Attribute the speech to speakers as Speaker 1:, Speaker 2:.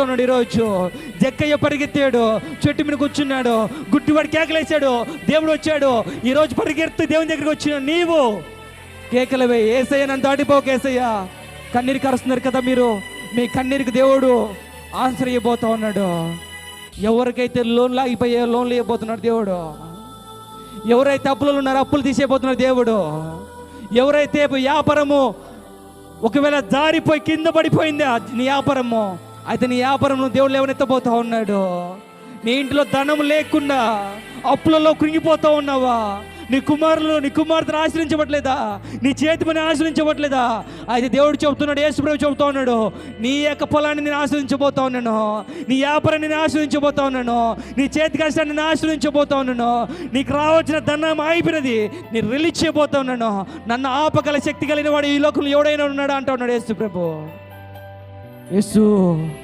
Speaker 1: చెప్తున్నాడు ఈరోజు జక్కయ్య పరిగెత్తాడు చెట్టు మీద కూర్చున్నాడు గుడ్డివాడు కేకలేశాడు దేవుడు వచ్చాడు. ఈరోజు పరిగెత్తు దేవుని దగ్గరికి వచ్చిన నీవు. కేకలవే ఏసయ్య నన్ను దాటిపోక ఏసయ్య. కన్నీరు కరుస్తున్నారు కదా మీరు. మీ కన్నీరికి దేవుడు ఆన్సర్ ఇవ్వబోతా ఉన్నాడు. ఎవరికైతే లోన్ లాగిపోయే లోన్లు ఇవ్వబోతున్నాడు దేవుడు. ఎవరైతే అప్పులు ఉన్నారో అప్పులు తీసేయబోతున్నాడు దేవుడు. ఎవరైతే వ్యాపారము ఒకవేళ జారిపోయి కింద పడిపోయిందే నీ వ్యాపారము? అయితే నీ వ్యాపారంలో దేవుడు లేవనెత్తబోతా ఉన్నాడు. నీ ఇంట్లో ధనం లేకుండా అప్పులలో కృంగిపోతా ఉన్నావా? నీ కుమారులు నీ కుమార్తెను ఆశ్రయించబట్లేదా నీ చేతి పని ఆశ్రయించబట్లేదా అయితే దేవుడు చెబుతున్నాడు యేసుప్రభు చెబుతా ఉన్నాడు నీ యొక్క పొలాన్ని నేను ఆశ్రయించబోతా ఉన్నాను నీ వ్యాపారాన్ని నేను ఆశ్రయించబోతా ఉన్నాను నీ చేతి కష్టాన్ని నేను ఆశ్రయించబోతా ఉన్నాను నీకు రావాల్సిన ధనం అయిపోయినది నేను రిలీజ్ చేయబోతా ఉన్నాను. నన్ను ఆపగల శక్తి కలిగిన వాడు ఈ లోకంలో ఎవడైనా ఉన్నాడా అంటా ఉన్నాడు యేసుప్రభు Jesús.